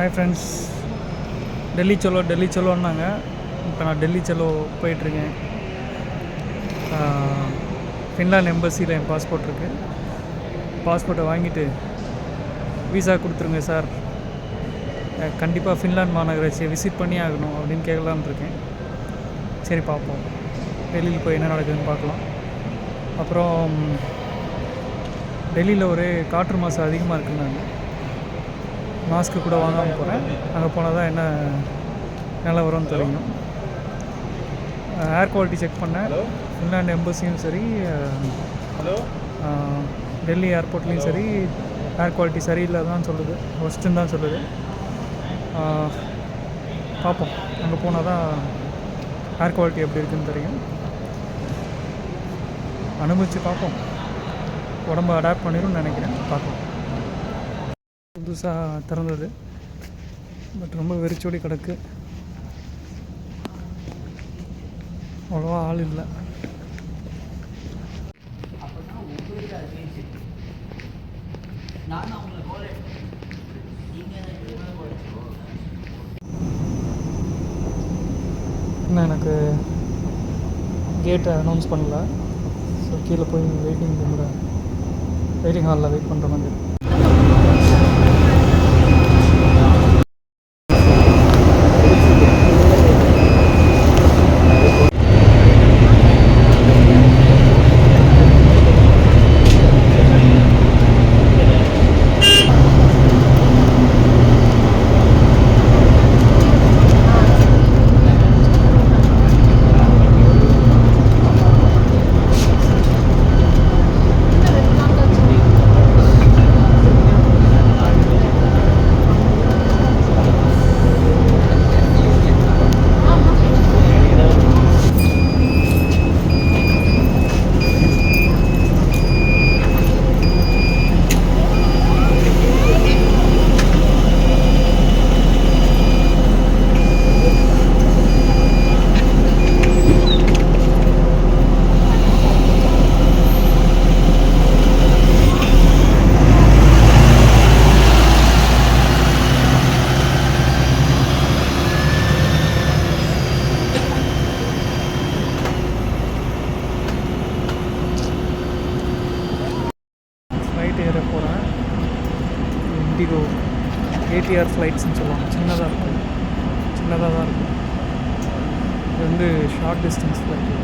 Hi friends Delhi சலோ டெல்லி சலோன்னாங்க. இப்போ நான் டெல்லி செலோ போயிட்டுருக்கேன். ஃபின்லாண்ட் எம்பசியில் என் பாஸ்போர்ட் இருக்குது பாஸ்போர்ட்டை வாங்கிட்டு விசா கொடுத்துருங்க சார் கண்டிப்பாக ஃபின்லாண்ட் மாநகராட்சியை விசிட் பண்ணி ஆகணும் அப்படின்னு கேட்கலான்னு இருக்கேன். சரி பார்ப்போம். டெல்லியில் போய் என்ன நடக்குதுன்னு பார்க்கலாம். அப்புறம் டெல்லியில் ஒரே காற்று மாசம் அதிகமாக இருக்குன்னாங்க. மாஸ்க்கு கூட வாங்காமல் போகிறேன் அங்கே போனால் தான் என்ன நிலவரம்னு தெரியும். ஏர் குவாலிட்டி செக் பண்ணேன். ஃபின்லாண்ட் எம்பசியும் சரி டெல்லி ஏர்போர்ட்லேயும் சரி ஏர் குவாலிட்டி சரியில்லை தான் சொல்லுது. ஒஸ்ட்டுன்னு தான் சொல்லுது. பார்ப்போம் அங்கே போனால் தான் ஏர் குவாலிட்டி எப்படி இருக்குன்னு தெரியும். அனுபவித்து பார்ப்போம் உடம்பு அடாப்ட் பண்ணிடும்னு நினைக்கிறேன். பார்ப்போம் புதுசாக திறந்தது. பட் ரொம்ப வெறிச்சோடி கிடக்கு. அவ்வளோவா ஆள் இல்லை. இன்னும் எனக்கு கேட்டை அனௌன்ஸ் பண்ணல. ஸோ கீழே போய் வெயிட்டிங் ரூமில் வெயிட்டிங் ஹாலில் வெயிட் பண்ணுற மாதிரி இருக்கு. ஃப்ளைட் ஏற போகிறேன் இண்டிகோ ஏடிஆர் ஃப்ளைட்ஸ்னு சொல்லுவாங்க சின்னதாக இருக்கும் சின்னதாக தான் இருக்கும் இது வந்து ஷார்ட் டிஸ்டன்ஸ் ஃப்ளைட்டு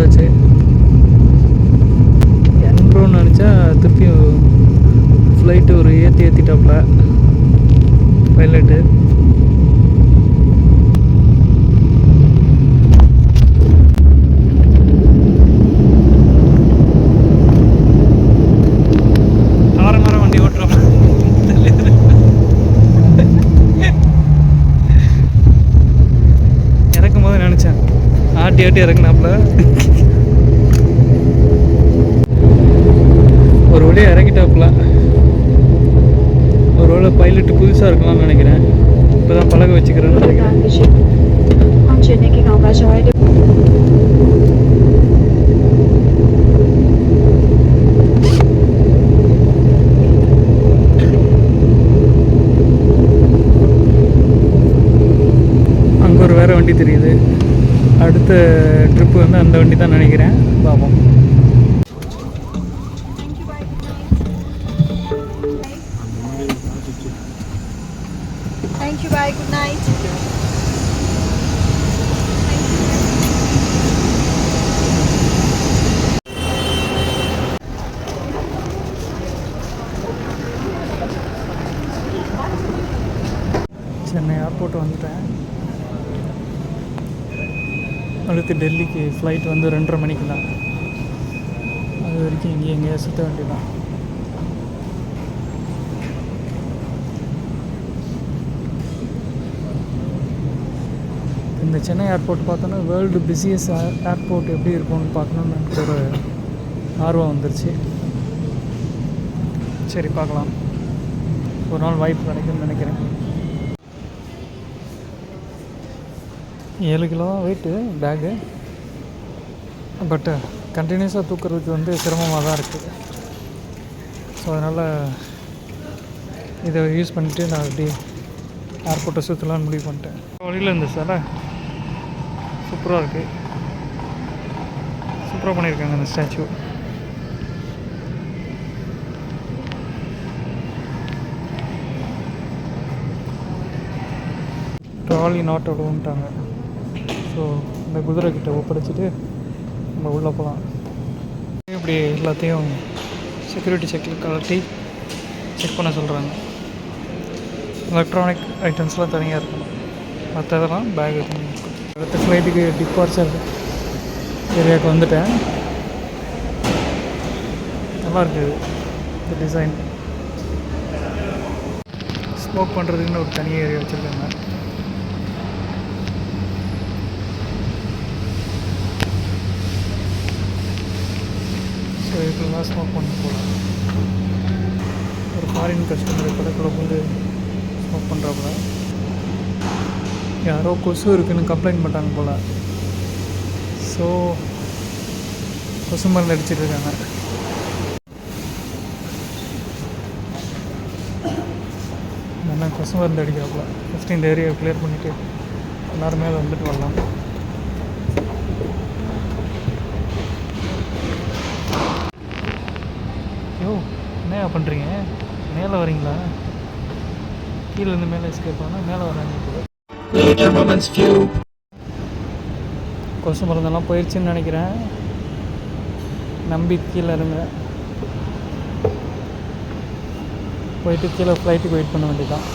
வந்தாச்சு. என்ட்ரோன்னு நினச்சா திருப்பியும் ஃப்ளைட்டு ஒரு ஏற்றி ஏற்றிட்டாப்புல பைலட்டு இறக்கும் போது நினச்சேன். ஆட்டி ஆட்டி இறக்குனாப்புல இறங்கிட்டாப்புல. ஒரு வேளை பைலட்டு புதுசாக இருக்கலாம்னு நினைக்கிறேன். இப்போ தான் பழக வச்சுக்கிறேன்னு நினைக்கிறேன். Dankeschön. ஒரு வேறு வண்டி தெரியுது. அடுத்த ட்ரிப்பு வந்து அந்த வண்டி தான் நினைக்கிறேன். பார்ப்போம் Thank you, bye, good night. Chennai airport வந்துட்டேன். அடுத்து டெல்லிக்கு ஃப்ளைட் வந்து ரெண்டரை மணிக்கு தான் அது வரைக்கும் இங்கே எங்கேயா சுற்ற வேண்டியதான் இந்த சென்னை ஏர்போர்ட் பார்த்தோன்னா வேர்ல்டு பிஸியஸ்ட் ஏர்போர்ட் எப்படி இருக்கும்னு பார்க்கணுன்னு எனக்கு ஒரு ஆர்வம் வந்துருச்சு. சரி பார்க்கலாம். ஒரு நாள் வாய்ப்பு கிடைக்கும்னு நினைக்கிறேன். ஏழு கிலோ தான் வெயிட்டு பேகு பட்டு கண்டினியூஸாக தூக்குறதுக்கு வந்து சிரமமாக தான் இருக்குது ஸோ அதனால் இதை யூஸ் பண்ணிவிட்டு நான் அப்படி ஏர்போர்ட்டை சுற்றலான்னு முடிவு பண்ணிட்டேன். வழியில் இருந்துச்சு சார். சூப்பராக இருக்குது சூப்பராக பண்ணியிருக்காங்க அந்த ஸ்டாச்சு. ட்ராலி நாட் அலோன்ட்டாங்க ஸோ இந்த குதிரை கிட்ட ஒப்படைச்சிட்டு நம்ம உள்ளே போகலாம் இப்படி எல்லாத்தையும் செக்யூரிட்டி செக் கலட்டி செக் பண்ண சொல்கிறாங்க எலக்ட்ரானிக் ஐட்டம்ஸ்லாம் தனியாக இருக்கணும். மற்றதெல்லாம் பேக் அடுத்த ஃப்ளைட்டுக்கு டிபார்ச்சர் ஏரியாவுக்கு வந்துட்டேன். நல்லா இருக்குது இந்த டிசைன் ஸ்மோக் பண்ணுறதுக்குன்னு ஒரு தனி ஏரியா வச்சுருக்காங்க. ஸோ இதுக்கெல்லாம் ஸ்மோக் பண்ண போகலாம் ஒரு ஃபாரின் கஸ்டமர் கூட வந்து ஸ்மோக் பண்ணுறாப்புல யாரோ கொசு இருக்குன்னு கம்ப்ளைண்ட் பண்ணுறாங்க போல். ஸோ கொசு மருந்து அடிச்சிட்டு இருக்காங்க. என்ன கொசு மருந்து அடிக்கிறாப்புல ஃபஸ்ட்டு இந்த ஏரியாவை கிளியர் பண்ணிவிட்டு எல்லாருமே அதை வந்துட்டு வரலாம். யோ என்ன பண்ணுறீங்க மேலே வரீங்களா? கீழே இருந்து மேலே எஸ்கேப் ஆனால் மேலே வராங்க கொசு மருந்தெல்லாம் போயிடுச்சுன்னு நினைக்கிறேன். நம்பி கீழே இருங்க. போயிட்டு கீழே ஃப்ளைட்டுக்கு வெயிட் பண்ண வேண்டியதான்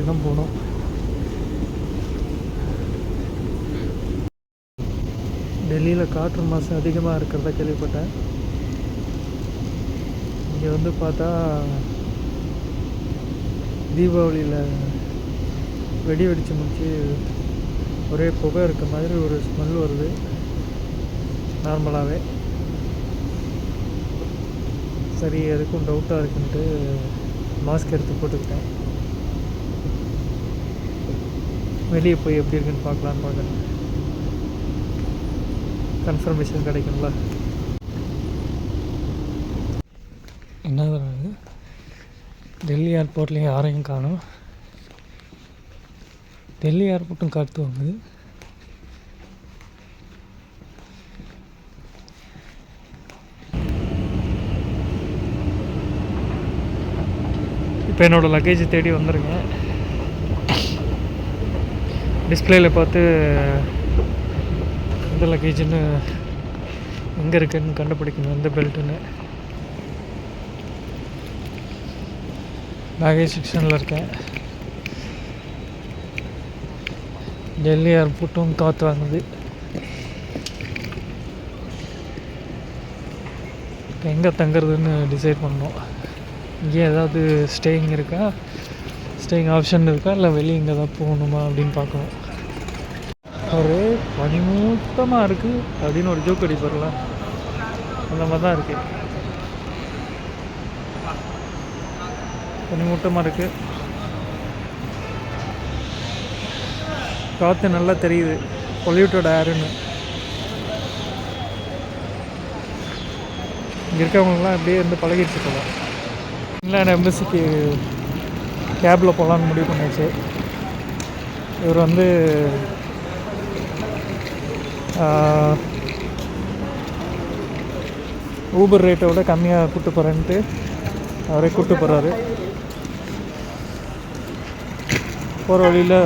வச்சு தான் போகணும் டெல்லியில் காற்று மாசு அதிகமாக இருக்கிறதா கேள்விப்பட்டேன் இங்கே வந்து பார்த்தா தீபாவளியில் வெடி வெடித்து முடிச்சு ஒரே புகை இருக்க மாதிரி ஒரு ஸ்மெல் வருது நார்மலாகவே சரி எதுக்கும் டவுட்டாக இருக்குன்ட்டு மாஸ்க் எடுத்து போட்டுக்கிட்டேன் வெளியே போய் எப்படி இருக்குன்னு பார்க்கலான்னு பார்க்குறேன். கன்ஃபர்மேஷன் கிடைக்கும்ல. என்னது டெல்லி ஏர்போர்ட்லேயும் யாரையும் காணும். டெல்லி ஏர்போர்ட்டும் காத்து வந்து இப்போ என்னோடய லக்கேஜ் தேடி வந்துருங்க டிஸ்பிளேல பார்த்து எந்த லக்கேஜ்னு எங்கே இருக்குன்னு கண்டுபிடிக்கணும் எந்த பெல்ட்டுன்னு பேகேஜ் செக்ஷனில் இருக்கேன். டெல்லி ஏர்போர்ட்டும் காற்று வாங்குது. இப்போ எங்கே தங்குறதுன்னு டிசைட் பண்ணோம். இங்கே ஏதாவது ஸ்டேயிங் இருக்கா? ஸ்டேயிங் ஆப்ஷன் இருக்கா? இல்லை வெளியே இங்கே தான் போகணுமா அப்படின்னு பார்க்கணும். ஒரே பனிமூட்டமாக இருக்குது அப்படின்னு ஒரு ஜோக் அடிப்பார்ல. அந்த மாதிரி தான் இருக்குது பனிமூட்டமாக இருக்குது காற்று நல்லா தெரியுது. பொல்யூட்டட் ஏருன்னு இங்கே இருக்கவங்களாம் அப்படியே இருந்து பழகிடுச்சு போல. இங்கிலாந்து எம்பசிக்கு கேபில் போகலான்னு முடிவு பண்ணிடுச்சு இவர் வந்து ஊபர் ரேட்டை விட கம்மியாக கூப்பிட்டு போகிறேன்ட்டு அவரே கூப்பிட்டு போகிறாரு போகிற வழியில்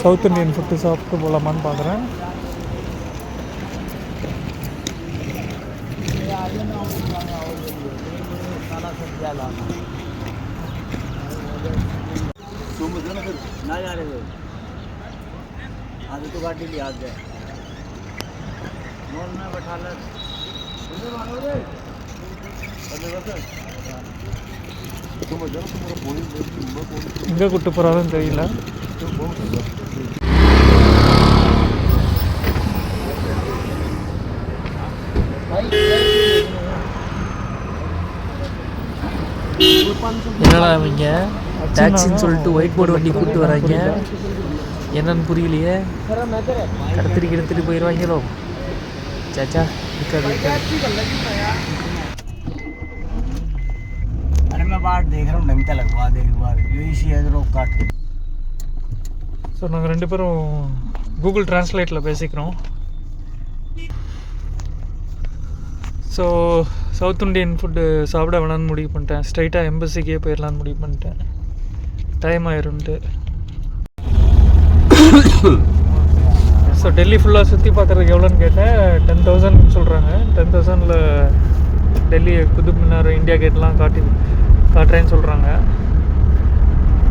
சவுத் இந்தியன் ஃபுட்டு சாப்பிட்டு போகலாமான்னு பார்க்குறேன் ना जा रहे थे आज तो गाड़ी लिया Sonra bakarlar. Bunu var orada. எங்கே கூட்டு போகிறாங்கன்னு தெரியல என்னடா அவங்க டாக்ஸின்னு சொல்லிட்டு ஒயிட் போர்டு வண்டி கூப்பிட்டு வராங்க என்னன்னு புரியலையே கடத்திட்டு எடுத்துகிட்டு போயிடுவாங்களோ சாச்சா இருக்காது இருக்காது अरे मैं बाहर देख रहा हूँ ढंग का लगवा दे एक बार यही सी है रोक काट के ஸோ நாங்கள் ரெண்டு பேரும் கூகுள் டிரான்ஸ்லேட்டில் பேசிக்கிறோம் ஸோ சவுத் இண்டியன் ஃபுட்டு சாப்பிட வேணாம்னு முடிவு பண்ணிட்டேன் ஸ்ட்ரைட்டாக எம்பசிக்கே போயிடலான்னு முடிவு பண்ணிட்டேன் டைம் ஆயிரும்ட்டு ஸோ டெல்லி ஃபுல்லாக சுற்றி பார்க்குறதுக்கு எவ்வளோன்னு கேட்டேன்? டென் தௌசண்ட் சொல்கிறாங்க டென் தௌசண்டில் டெல்லி குதுப் மினார் இந்தியா கேட்லாம் காட்டி காட்டுறேன்னு சொல்கிறாங்க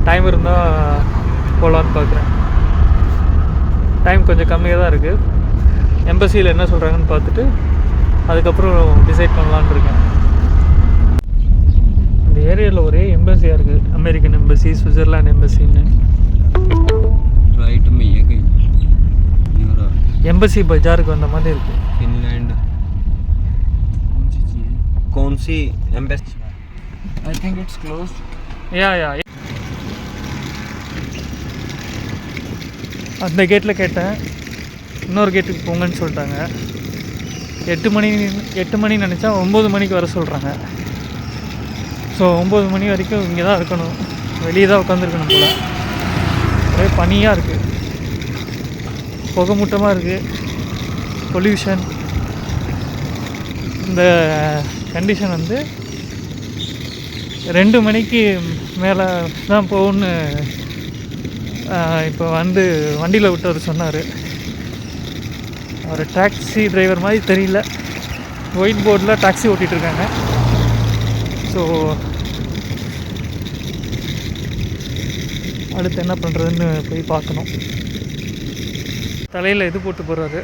டைம் இருந்தால் போகலான்னு பார்க்குறேன் டைம் கொஞ்சம் கம்மியாக தான் இருக்குது எம்பசியில் என்ன சொல்கிறாங்கன்னு பார்த்துட்டு அதுக்கப்புறம் டிசைட் பண்ணலான் இருக்கேன். இந்த ஏரியாவில் ஒரே எம்பசியாக இருக்குது அமெரிக்கன் எம்பசி சுவிட்சர்லாண்ட் எம்பசின்னு ரைட்டுமே எங்கே எம்பசி பஜாருக்கு வந்த மாதிரி இருக்குது फिनलैंड कौन सी चीज़ कौन सी embassy I think it's close yeah yeah அந்த கேட்டில் கேட்டேன் இன்னொரு கேட்டுக்கு போங்கன்னு சொல்லிட்டாங்க எட்டு மணி எட்டு மணி நினச்சா ஒம்பது மணிக்கு வர சொல்கிறாங்க ஸோ ஒம்பது மணி வரைக்கும் இங்கே தான் இருக்கணும் வெளியே தான் உட்காந்துருக்கணும் போல் ஒரே பனியாக இருக்குது புகமூட்டமாக இருக்குது பொல்யூஷன் இந்த கண்டிஷன் வந்து ரெண்டு மணிக்கு மேலே தான் போகும்னு இப்போ வந்து வண்டியில் விட்டவர் சொன்னார். அவர் டாக்ஸி டிரைவர் மாதிரி தெரியல. ஒயிட் போர்டில் டாக்ஸி ஓட்டிகிட்டு இருக்காங்க. ஸோ அடுத்து என்ன பண்ணுறதுன்னு போய் பார்க்கணும். தலையில் இது போட்டு போகிறாரு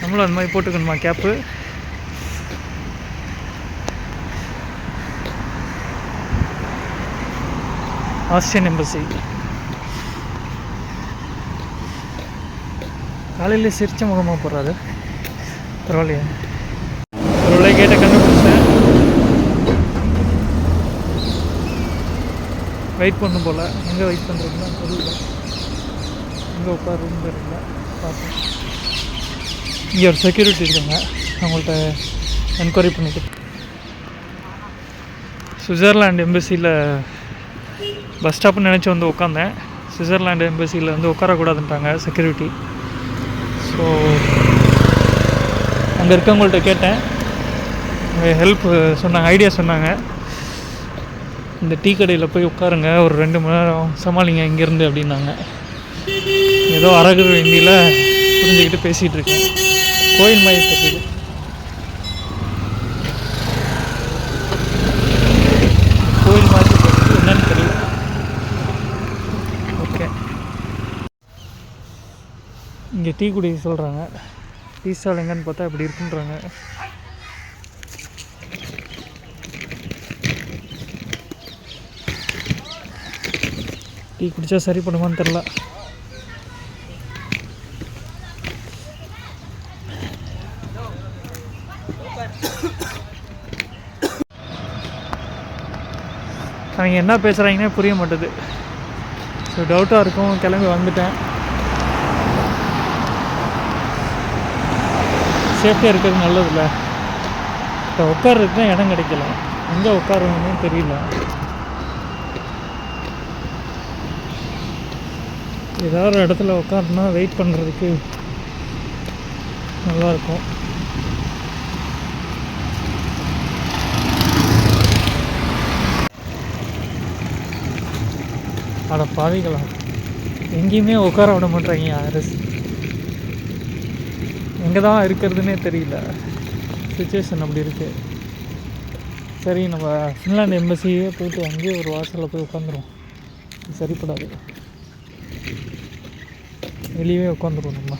நம்மளும் அந்த மாதிரி போட்டுக்கணுமா கேப்பு? ஆஸ்திரியன் எம்பசி காலையில் சிரிச்ச முகமாக போடுறாரு. பரவாயில்லையா. ஒரு கேட்ட கண்டுபிடிச்சேன். வெயிட் பண்ணும் போல். எங்கே வெயிட் பண்ணுறதுன்னா தெரியல எங்கே உட்காருன்னு தெரியல பார்ப்போம். இங்கே ஒரு செக்யூரிட்டி இருக்காங்க. அவங்கள்ட்ட என்கொயரி பண்ணிட்டு சுவிட்சர்லாண்டு எம்பசியில் பஸ் ஸ்டாப்னு நினச்சி வந்து உட்காந்தேன். சுவிட்சர்லாண்டு எம்பசியில் வந்து உட்காரக்கூடாதுன்ட்டாங்க செக்யூரிட்டி ஸோ அங்கே இருக்கவங்கள்ட்ட கேட்டேன். ஹெல்ப் சொன்னாங்க ஐடியா சொன்னாங்க. இந்த டீ கடையில் போய் உட்காருங்க. ஒரு ரெண்டு மணி நேரம் சமாளிங்க இங்கேருந்து அப்படின்னாங்க. ஏதோ அரகுற ஹிந்தியில் புரிஞ்சுக்கிட்டு பேசிகிட்டு இருக்கேன். கோயில் மாதிரி தெரியுது. கோயில் மாதிரி என்னன்னு தெரியல. ஓகே. இங்கே டீ குடி சொல்கிறாங்க டீ ஸ்டால் எங்கன்னு பார்த்தா இப்படி இருக்குன்றாங்க. டீ குடித்தா சரி பண்ணுமான்னு தெரில அவங்க என்ன பேசுகிறாங்கன்னே புரிய மாட்டேது. ஸோ டவுட்டாக இருக்கும். கிளம்பி வந்துட்டேன். சேஃப்டியாக இருக்கிறது நல்லதில்ல. இப்போ உட்கார்றதுக்கு தான் இடம் கிடைக்கல. எங்கே உட்காருவோம்னே தெரியல. ஏதாவது ஒரு இடத்துல உட்காருனா வெயிட் பண்ணுறதுக்கு நல்லாயிருக்கும் அட பாவிகளா எங்கேயுமே உட்கார விட மாட்டாங்க அரசு. எங்கே தான் இருக்கிறதுனே தெரியல. சுச்சுவேஷன் அப்படி இருக்குது சரி நம்ம ஃபின்லாண்ட் எம்பசியே போயிட்டு அங்கேயே ஒரு வாசலில் போய் உட்காந்துருவோம். சரிப்படாது. வெளியவே உட்காந்துருவோம் நம்ம.